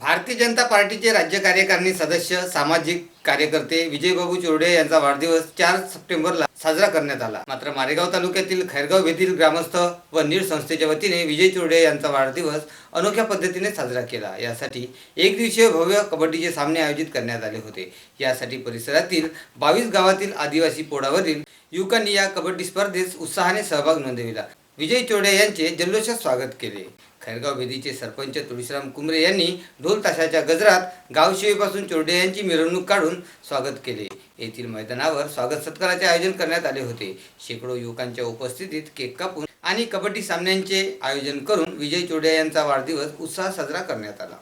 भारतीय जनता पार्टीचे राज्य कार्यकारिणी सदस्य सामाजिक कार्यकर्ते विजयबाबू चोरडे यांचा वाढदिवस चार सप्टेंबरला साजरा करण्यात आला. मात्र मारेगाव तालुक्यातील खैरगाव येथील ग्रामस्थ व नीड संस्थेच्या वतीने विजय चोरडे यांचा वाढदिवस अनोख्या पद्धतीने साजरा केला. यासाठी एक दिवसीय भव्य कबड्डीचे सामने आयोजित करण्यात आले होते. यासाठी परिसरातील बावीस गावातील आदिवासी पोडावरील युवकांनी या कबड्डी स्पर्धेत उत्साहाने सहभाग नोंदविला. विजय चोरडे यांचे जल्लोषात स्वागत केले. खैरगाव वेदीचे सरपंच तुळशीराम कुंबरे यांनी ढोल ताशाच्या गजरात गावशिवेपासून चोरडे यांची मिरवणूक काढून स्वागत केले. येथील मैदानावर स्वागत सत्काराचे आयोजन करण्यात आले होते. शेकडो युवकांच्या उपस्थितीत केक कापून आणि कबड्डी सामन्यांचे आयोजन करून विजय चोरडे यांचा वाढदिवस उत्साह साजरा करण्यात आला.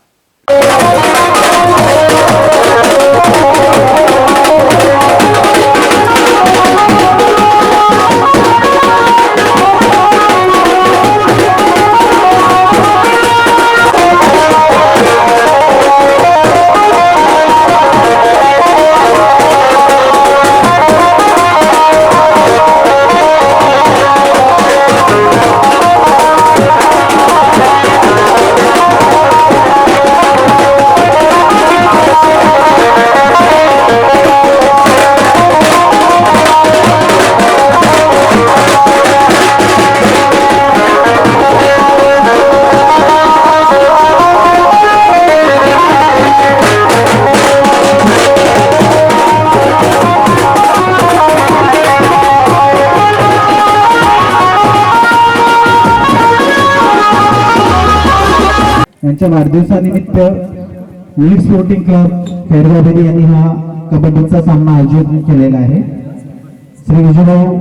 यांच्या वाढदिवसानिमित्त लीड स्पोर्टिंग क्लब खैरगावबेरी यांनी हा कबड्डीचा सामना आयोजित केलेला आहे. श्री विजयभाऊ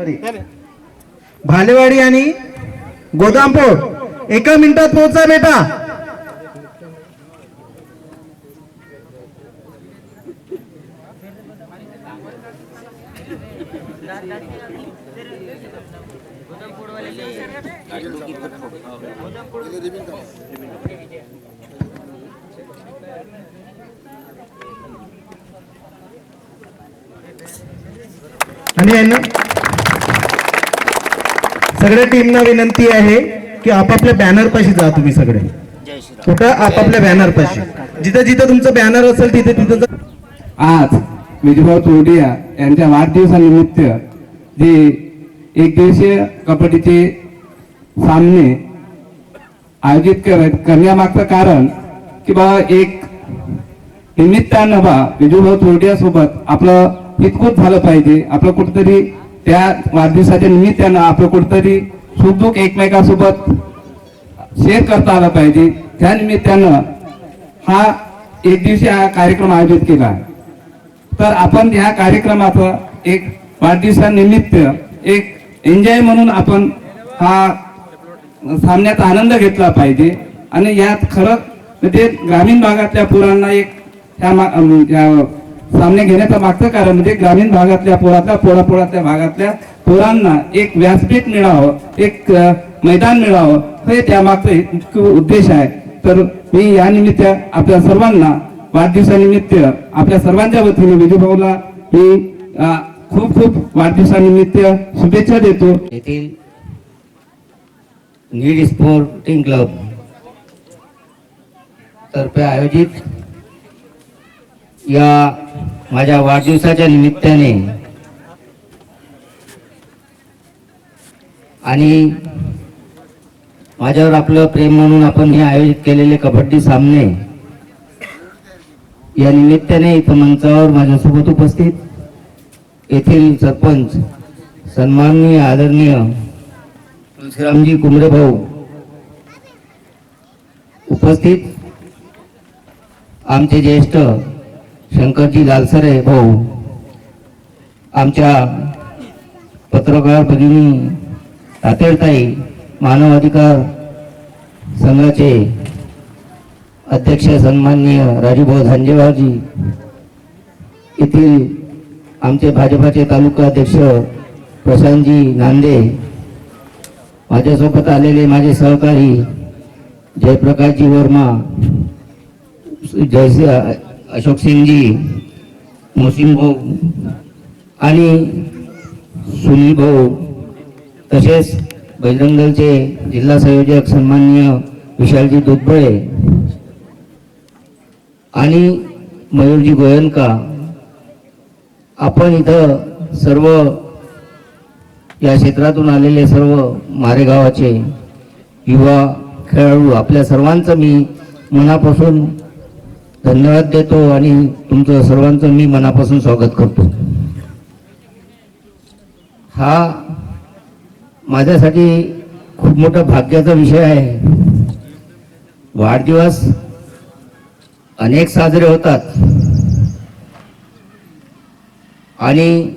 सॉरी. भालेवाडी आणि गोदामपूर. एका मिनिटात पोहोचा बेटा. आणि यांना सगळ्या टीमना विनंती आहे की आपापल्या बॅनर पाशी जा तुम्ही सगळे. कुठं? आपापल्या बॅनर पाशी. जिथं जिथं तुमचं बॅनर असेल तिथे तिथं आज विजयभाऊ तोडिया यांच्या वाढदिवसानिमित्त जे एक दिवसीय कबड्डीचे सामने आयोजित कर करण्यामागचं कारण की बा एक निमित्तानं बा विजूभाऊ तोरडिया सोबत आपलं हितकूत झालं पाहिजे. आपलं कुठंतरी त्या वाढदिवसाच्या निमित्तानं आपलं कुठंतरी सुखदुःख एकमेकासोबत शेअर करता आला पाहिजे. त्या निमित्तानं हा एक दिवशी हा कार्यक्रम आयोजित केला. तर आपण ह्या कार्यक्रमाचं एक वाढदिवसानिमित्त एक एन्जॉय म्हणून आपण हा सामन्याचा आनंद घेतला पाहिजे. आणि यात खरंच म्हणजे ग्रामीण भागातल्या पोरांना एक ह्या मा- सामने घेण्याचं मागचं कारण म्हणजे ग्रामीण भागातल्या पोरातल्या पोरापोरातल्या भागातल्या पोरांना एक व्यासपीठ मिळावं एक मैदान मिळावं हे त्यामागचं एक उद्देश आहे. तर मी या निमित्त आपल्या सर्वांना वाढदिवसानिमित्त आपल्या सर्वांच्या वतीने विजूभाऊला मी खूप खूप वाढदिवसानिमित्त शुभेच्छा देतो. येथील नीड स्पोर्टिंग क्लब तर्फे आयोजित या माझ्या वाढदिवसाच्या निमित्ताने आणि माझ्यावर आपलं प्रेम म्हणून आपण हे आयोजित केलेले कबड्डी सामने या निमित्ताने इथं मंचावर माझ्यासोबत उपस्थित येथील सरपंच सन्माननीय आदरणीय तुलसीरामजी कुंबरे भाऊ उपस्थित आमचे ज्येष्ठ शंकरजी लालसरे भाऊ आमच्या पत्रकार भगिनी तातेडताई मानव अधिकार संघाचे अध्यक्ष सन्माननीय राजूभाऊ धांजेवाजी येथील आमचे भाजपाचे तालुका अध्यक्ष प्रशांतजी नांदे माझ्यासोबत आलेले माझे सहकारी जयप्रकाशजी वर्मा जयसिंह अशोक सिंगजी मोसिम भाऊ आणि सुनील भाऊ. तसेच बजरंग दलचे जिल्हा संयोजक सन्माननीय विशालजी दुधबळे आणि मयूरजी गोयनका. आपण इथं सर्व या क्षेत्रातून आलेले सर्व मारेगावाचे युवा खेळाडू आपल्या सर्वांचं मी मनापासून धन्यवाद देतो आणि तुमचं सर्वांचं मी मनापासून स्वागत करतो. हा माझ्यासाठी खूप मोठा भाग्याचा विषय आहे. वाढदिवस अनेक साजरे होतात. आणि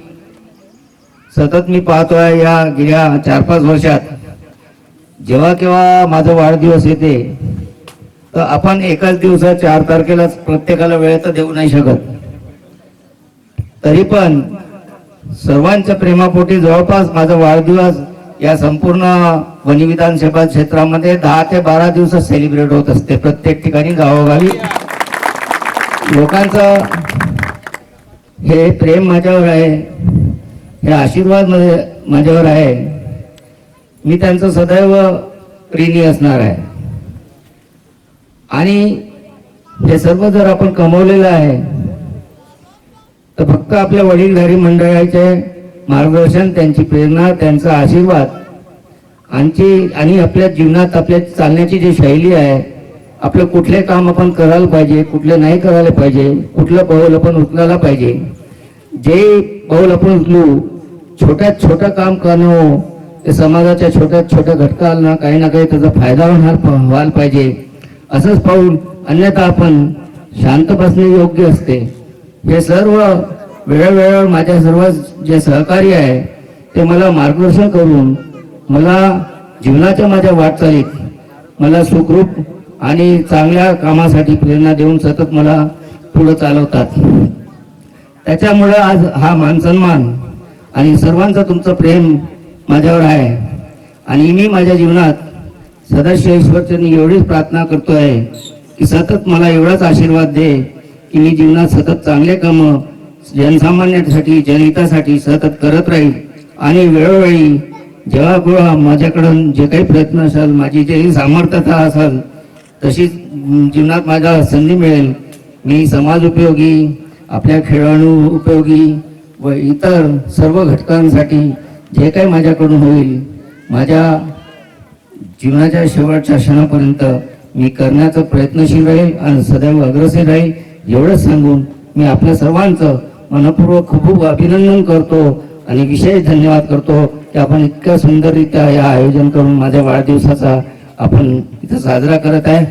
सतत मी पाहतो आहे या गेल्या चार पाच वर्षात जेव्हा केव्हा माझा वाढदिवस येते तर आपण एकाच दिवसात चार तारखेला प्रत्येकाला वेळ तर देऊ नाही शकत. तरी पण सर्वांच्या प्रेमापोटी जवळपास माझा वाढदिवस या संपूर्ण वनी विधानसभा क्षेत्रामध्ये दहा ते बारा दिवस सेलिब्रेट होत असते. प्रत्येक ठिकाणी गावोगावी. लोकांचं हे प्रेम माझ्यावर आहे. हे आशीर्वाद माझ्यावर आहे. मी त्यांचं सदैव प्रेमी असणार आहे. आणि हे सर्व जर आपण कमवलेलं आहे तर फक्त आपल्या वडीलधारी मंडळाचे मार्गदर्शन त्यांची प्रेरणा त्यांचा आशीर्वाद आमची आणि आपल्या जीवनात आपल्या चालण्याची जी शैली आहे आपलं कुठले काम आपण करायला पाहिजे कुठले नाही करायला पाहिजे कुठलं पाऊल आपण उचलायला पाहिजे जे पाऊल आपण उचलू छोट्यात छोटं काम करणं हो, ते समाजाच्या छोट्यात छोट्या घटकांना काही ना काही त्याचा फायदा होणार व्हायला पाहिजे. असंच पाहून अन्यथा आपण शांत बसणे योग्य असते. हे सर्व वेळोवेळेवर माझ्या सर्व जे सहकारी आहे ते मला मार्गदर्शन करून मला जीवनाच्या माझ्या वाटचालीत मला सुखरूप आणि चांगल्या कामासाठी प्रेरणा देऊन सतत मला पुढं चालवतात. त्याच्यामुळं आज हा मानसन्मान आणि सर्वांचं तुमचं प्रेम माझ्यावर आहे आणि मी माझ्या जीवनात सदाशिव ईश्वरचरणी एवढीच प्रार्थना करतो आहे की सतत मला एवढाच आशीर्वाद दे की मी जीवनात सतत चांगले कामं जनसामान्यांसाठी जनहितासाठी सतत करत राहील. आणि वेळोवेळी जेव्हा केव्हा माझ्याकडून जे काही प्रयत्न असेल माझी जे सामर्थ्यता असेल तशीच जीवनात माझ्या संधी मिळेल. मी समाज उपयोगी आपल्या खेळाडू उपयोगी व इतर सर्व घटकांसाठी जे काही माझ्याकडून होईल माझ्या जीवनाच्या शेवटच्या क्षणापर्यंत मी करण्याचा प्रयत्नशील राहील आणि सदैव अग्रसर राहील एवढंच सांगून मी आपल्या सर्वांचं मनपूर्वक खूप खूप अभिनंदन करतो आणि विशेष धन्यवाद करतो की आपण इतक्या सुंदररित्या या आयोजन करून माझ्या वाढदिवसाचा आपण इथं साजरा करत आहे.